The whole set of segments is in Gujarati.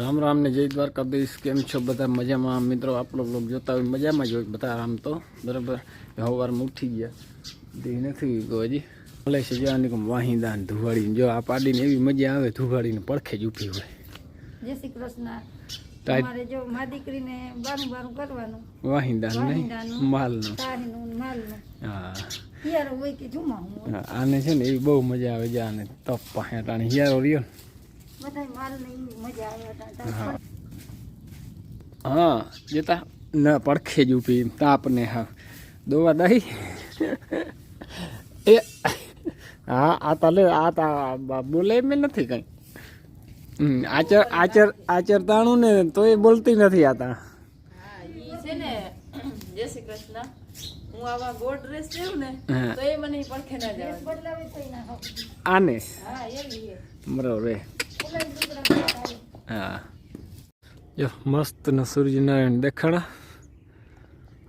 રામ રામ ને જય દ્વારકાધીશ. કેમ છો બધા? મજામાં? મિત્રો આપણો બ્લોગ જોતા હોય મજામાં જ હોય બધા આમ તો. બરાબર? સવારમાં ઉઠી ગયા. દેહ નથી ગયો હજી. ભલે છે જવાની કોઈ વાહિંદા ને ધુવાડીને. જો આ પાડીને એવી મજા આવે ધુવાડીને પડખે જ ઊભી હોય. જય શ્રી કૃષ્ણ. જો મા દીકરીને બારું બારું કરવાનું. વાહિંદા નહીં માલનું. માલનું. હા. હિયારો હોય કે જુમા હું હોય. હા, આને છે ને એવી બહુ મજા આવે છે આને તપ પાસે હિયારો રહ્યો ને. હા. હા જતા ના પડખે જ ઊભી તાપને હા. દોવા દહી એ હા આ તાલે આ તા બોલે મેં નથી કઈ. આચર આચર આચરતાણું ને તો એ બોલતી નથી આ તા. હા, છે ને જય શ્રી કૃષ્ણ. હું આવા ગોળ ડ્રેસ પહેરું ને તો એ મને પડખે ના. આને? હા એવી બરોબર. હા. જો મસ્ત ને સૂર્યનારાયણ દેખાણા.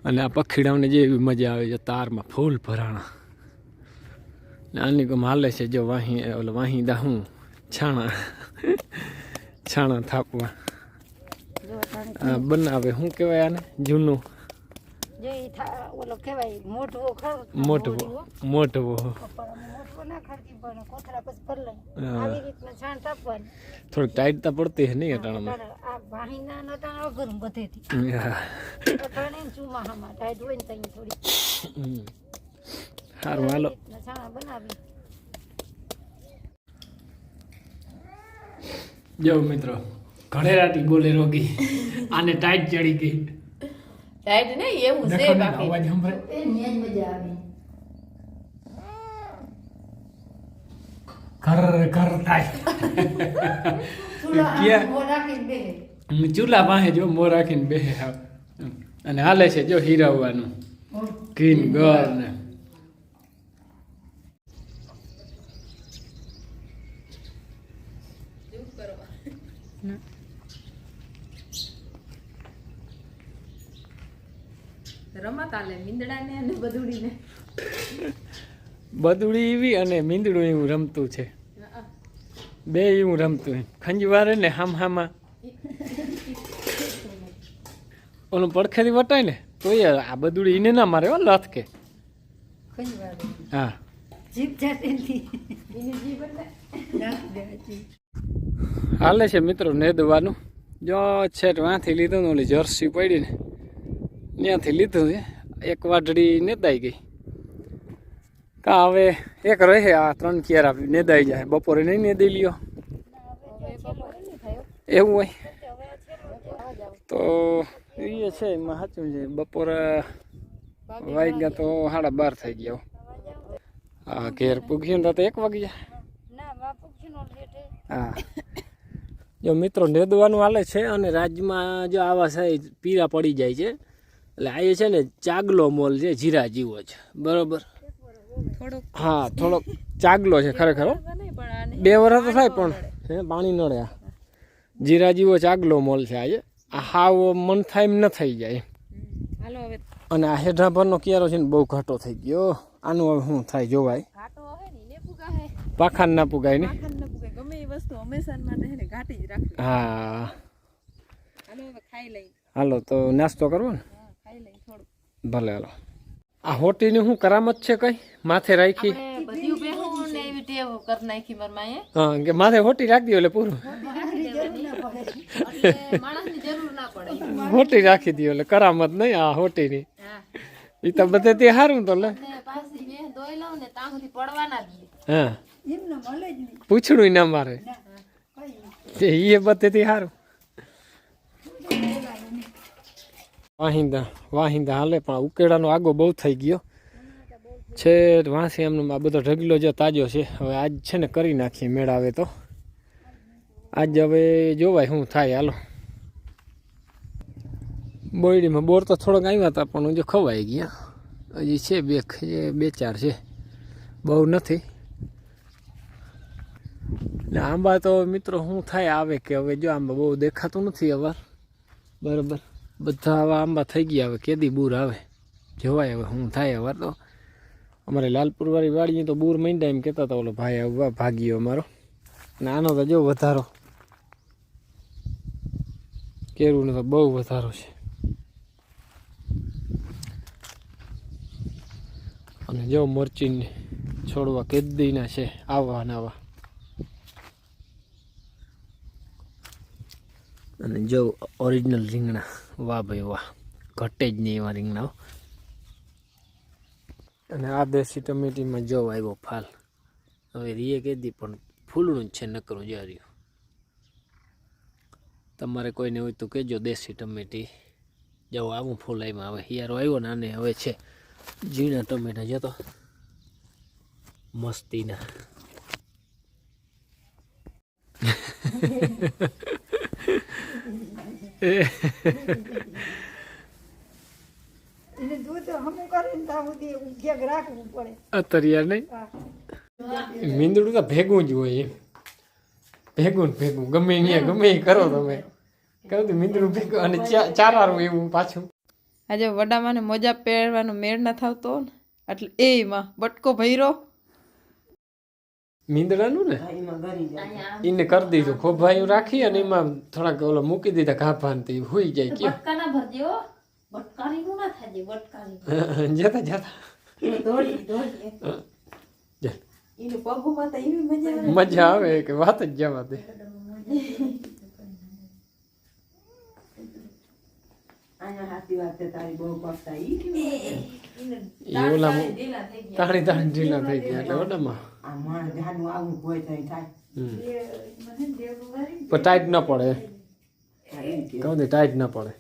અને આ પખીડાઓને જેવી મજા આવે છે તારમાં ફૂલ ભરાણા. ને આની ગમ હાલે છે જો વાહી ઓલો વાહી દાહું છાણા છાણા થાપવા. બનાવે શું કહેવાય આને? જૂનું. જો ઈ થા- ઓલો કહેવાય મોઢવો ખરો મોટવો મોટવો પણ મોઢવો? ના ખરકી પણ પછી ભરલાય. હા. આવી રીતના છાણ તાપવાની થોડીક ટાઈટ તો પડતી હે નહીં અટાણામાં અટાણે આ વાહીના ને અટાણે અઘરું બધેથી. અટાણે ને ટાઈટ હોય ને તો થોડી હમ. સારું હાલો. બનાવી. જો મિત્રો ઘડેરાટી બોલે રોગી આને ટાઈટ ચડી ગઈ. ટાઈટ નહીં એવું છે બાકી અવાજ સંભળાય એની જ મજા આવે ઘર ઘર થાય ચૂલા પાસે જો મો રાખીને બેહે અને હાલે છે જો હીરાવવાનું ક્રીમ ગર ને રમત આલે અને બદુડી એવી અને મીંદડું એવું રમતું છે. બે એવું રમતું હોય. ખંજવારે ને હામ હામાં. ઓલું પડખેથી વટાય ને તો એ આ બદુડી એને ના મારે હો લથ કે હા. હાલે છે મિત્રો નેદવાનું. જો છેટ વાંથી લીધું ને ઓલી જર્સી પડી ને. ત્યાંથી લીધું છે. એક વાઢડી નેદાઈ ગઈ. કા હવે એક રહે આ ત્રણ કિયારા નેદાઈ જાય. બપોરે નહીં નેદી લ્યો. એવું હોય. તો એ છે એમાં સાચું છે. બપોરે વાગ્યા તો સાડા બાર થઈ ગયા હા. ઘેર પૂગ્યું ને તો એક વાગી જાય. હા. જો મિત્રો નેદવાનું હાલે છે અને રાજમાં જો આવા સાઈઝ પીરા પડી જાય છે એટલે આ છે ને ચાગલો મોલ છે જીરા જીવો છે. બરોબર? હા થોડોક ચાગલો છે ખરેખર બે વર્ષ તો થાય પણ હે પાણી નડે આ. જીરા જીવો ચાગલો મોલ છે આજે. આ હાવ મન થાય એમ ન થઈ જાય અને આ હેઠા પરનો કિયારો છે ને બહુ ઘાટો થઈ ગયો. આનું હવે શું થાય જોવાય? પાખાન ના પુગાય ને? હે. હાલો તો નાસ્તો કરવો ને? ભલે હાલો. આ હોટીની શું કરામત છે કઈ? માથે રાખી? આપણે બધી બેહું ને એવી ટેવ કરી નાખી મારા માએ. હા કે માથે હોટી રાખી દો એટલે પૂરું. એટલે માણસની જરૂર ના પડે. હોટી રાખી દો એટલે કરામત નહીં આ હોટીની. હા. એ તો બધે તે સારું તો લે. ને પાછી બે દોઈ લઉં ને ત્યાં સુધી પડવાના દઈએ હા. પૂછડું ના મારે. તે એ બધેથી સારું વાહિંદા વાહિંદા હાલે, પણ ઉકેડાનો આગો બહુ થઈ ગયો. છે વાંસી એમનો આ બધો ઢગલો જે તાજો છે, હવે આજ છે ને કરી નાખીએ મેળાવે તો. આજ હવે જોવાય શું થાય હાલો. બોયડીમાં બોર તો થોડોક આવ્યા હતા, પણ જો ખવાઈ ગયા. હજી છે બે બે ચાર છે. બહુ નથી. ને આંબા તો મિત્રો શું થાય આવે કે હવે જો આંબા બહુ દેખાતું નથી અવાર. બરાબર. બધા આવા આંબા થઈ ગયા હવે, કેદી બૂર આવે, જોવાય હવે, હું થાય અવાર તો અમારે લાલપુરવાળી વાડીએ તો બૂર માંડ્યા એમ કહેતા હતા, ઓલો ભાઈ આવવા, ભાગ્યો અમારો. ને આનો તો જો વધારો. કેરુનો તો બહુ વધારો છે. અને જો મરચીને છોડવા કેદીના છે આવા. ને અને જો ઓરિજિનલ રીંગણા. વાહ ભાઈ વાહ. ઘટે જ નહીં એવા રીંગણાઓ અને આ દેશી ટમેટીમાં જો આવ્યો ફાલ. હવે રીએ કીધી પણ ફૂલણું જ છે નકરું જ રહ્યું. તમારે કોઈને હોય તો કહેજો દેશી ટમેટી. જો આવું ફૂલ આવ્યું હવે હિયારો આવ્યો ને અને હવે છે ઝીણા ટમેટા. જતો મસ્તીના. મીંદડું તો ભેગું જ હોય એમ. ભેગું ભેગું. ગમે અહીંયા ગમે એ કરો તમે. કહો તો મીંદડું ભેગું અને ચારારું એવું પાછું. આજે વડામાં મોજા પહેરવાનો મેળ ના થાવતો ને. એટલે એમાં બટકો ભર્યો. મીંદડાનું ને એને કરી દીધું ખોભાયું રાખી અને એમાં થોડાક ઓલો મૂકી દીધા ઘાભાન તે હુઈ જાય નું ના બટકારી જતા જતા. મજા આવે કે વાત જ જવા દે. તાણી તાણી ઢીલા થઈ ગયા એટલે હમ. પણ ટાઈટ ન પડે કહું દે ટાઈટ ન પડે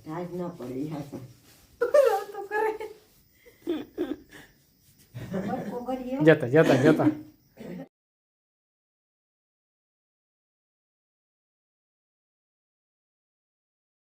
બટકો કરીએ જતા જતા જતા